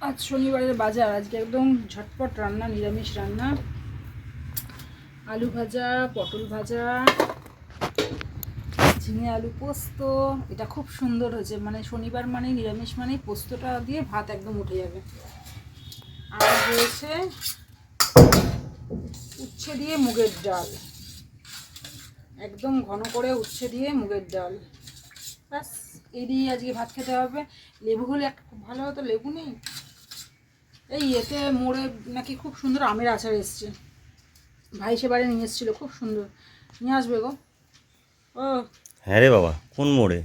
আজ শনিবারের বাজার। আজকে একদম ঝটপট রান্না, নিরামিষ রান্না। আলু ভাজা, পটল ভাজা, ঝিঙে আলু পোস্ত। এটা খুব সুন্দর হয়েছে। মানে শনিবার মানে নিরামিষ মানে পোস্তটা দিয়ে ভাত একদম উঠে যাবে। আর রয়েছে উচ্ছে দিয়ে মুগের ডাল। একদম ঘন করে উচ্ছে দিয়ে মুগের ডাল। ব্যাস এই দিয়ে আজকে ভাত খেতে হবে। লেবু হলে একটা খুব ভালো হতো, লেবু নেই? এই এতে মোড়ে নাকি খুব সুন্দর আমের আচার এসছে। ভাই সেবারে নিয়ে এসেছিল খুব সুন্দর। নিয়ে আসবে গো। ও। হ্যাঁ রে বাবা কোন মোড়ে?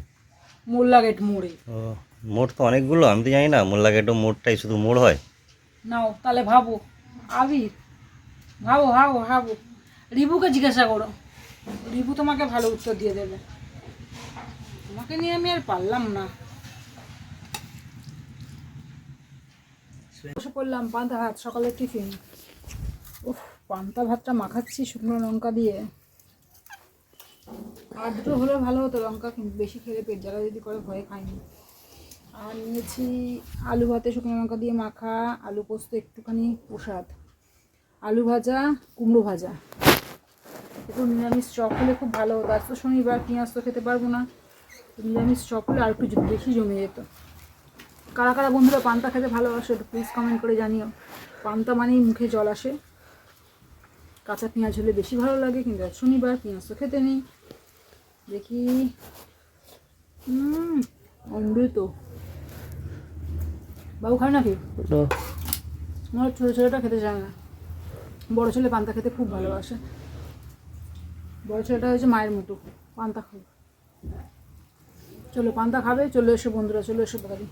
মোল্লা গেট মোড়ে। ও মোড় তো অনেকগুলো আমি তো জানি না মোল্লাঘাটও মোড়টাই শুধু মোড় হয়। নাও তাহলে ভাবো। আবির ভাবো ভাবো ভাবো। রিবুকে জিজ্ঞাসা করো। রিবু তোমাকে ভালো উত্তর দিয়ে দেবে। তোমাকে নিয়ে আমি আর পারলাম না। বসে পড়লাম, পান্তা ভাত, সকালের টিফিন। উফ, পান্তা ভাতটা মাখাচ্ছি শুকনো লঙ্কা দিয়ে। আর দুটো হলে ভালো হতো লঙ্কা, কিন্তু বেশি খেলে পেট জ্বালা যদি করে, ভয়ে খাইনি। আর নিয়েছি আলু ভাতে শুকনো লঙ্কা দিয়ে মাখা, আলু পোস্ত একটুখানি প্রসাদ। আলু ভাজা, কুমড়ো ভাজা। একটু নিরামিষ চপ হলে খুব ভালো হতো। আজ তো শনিবার, পেঁয়াজ তো খেতে পারব না। নিরামিষ চপ হলে আর একটু বেশি জমে যেত। কারা কারা বন্ধুরা পান্তা খেতে ভালোবাসে প্লিজ কমেন্ট করে জানিও। পান্তা মানেই মুখে জল আসে। কাঁচা পেঁয়াজ হলে বেশি ভালো লাগে কিন্তু আজ শনিবার পেঁয়াজ তো খেতে নেই। দেখি। হুম অমৃত। বাবু খায় নাকি? আমার ছোটো ছেলেটা খেতে চায় না। বড় ছেলে পান্তা খেতে খুব ভালোবাসে। বড় ছেলেটা হচ্ছে মায়ের মতো পান্তা খাবে। চলো পান্তা খাবে চলে এসো বন্ধুরা চলে এসো বাড়ি।